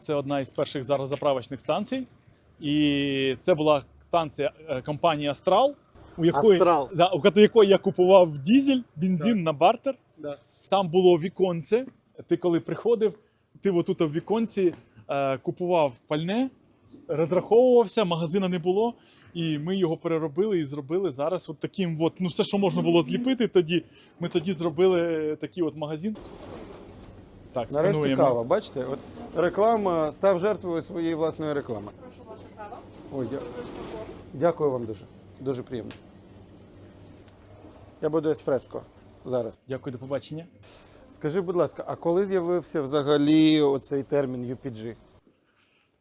Це одна із перших зараз заправочних станцій. І це була станція е, компанії Астрал, у якої, Астрал. Да, у якої я купував дізель, бензин на бартер. Да. Там було віконце. Ти коли приходив, ти отут в віконці е, купував пальне, розраховувався, магазина не було. І ми його переробили і зробили зараз от таким, от, ну все, що можна було зліпити тоді. Ми тоді зробили такий от магазин. Так, Нарешті скануємо. кава. Бачите, от реклама став жертвою своєї власної реклами. Прошу ваша кава. Ой, дя... Дякую вам дуже. Дуже приємно. Я буду еспреско зараз. Дякую, до побачення. Скажи, будь ласка, а коли з'явився взагалі оцей термін UPG?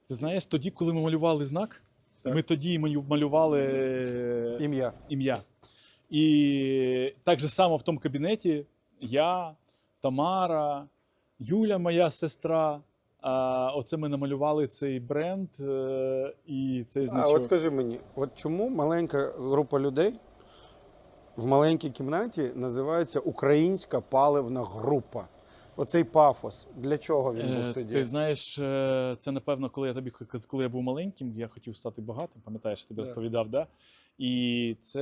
Ти знаєш, тоді, коли ми малювали знак, Так. ми тоді малювали е, Ім'я. ім'я. І так же само в тому кабінеті я, Тамара, Юля, моя сестра. А, оце ми намалювали цей бренд е, і цей А от скажи мені, от чому маленька група людей в маленькій кімнаті називається Українська паливна група? Оцей пафос. Для чого він Е, був тоді? Ти знаєш, е, це напевно, коли я тобі коли я був маленьким, я хотів стати багатим, пам'ятаєш, я тобі Да. розповідав, да? І це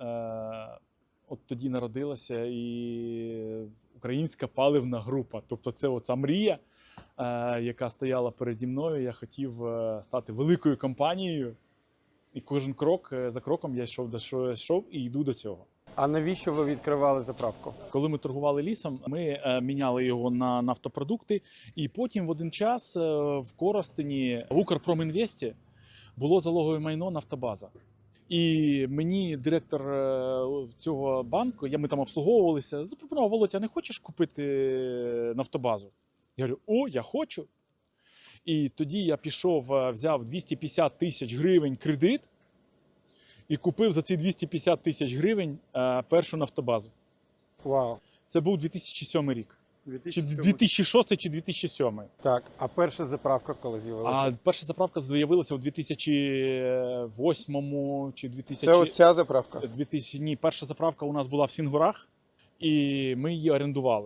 е, от тоді народилася і українська паливна група. Тобто, це оця мрія, е, яка стояла переді мною. Я хотів е, стати великою компанією. І кожен крок е, за кроком я йшов до що йшов і йду до цього. А навіщо ви відкривали заправку? Коли ми торгували лісом, ми міняли його на нафтопродукти, і потім в один час в Коростені в Укрпромінвесті було залогове майно Нафтобаза. І мені директор е, цього банку, я ми там обслуговувалися, запропонував Володя, не хочеш купити нафтобазу? Я говорю, о, я хочу. І тоді я пішов, е, взяв 250 тисяч гривень кредит і купив за ці 250 тисяч гривень е, першу нафтобазу. Вау. Це був 2007 рік. Чи 2007. 2006 чи 2007. Так, а перша заправка коли з'явилася? А перша заправка з'явилася у 2008 чи 2000... Це оця заправка. 2000... Ні, перша заправка у нас була в Сінгурах, і ми її орендували.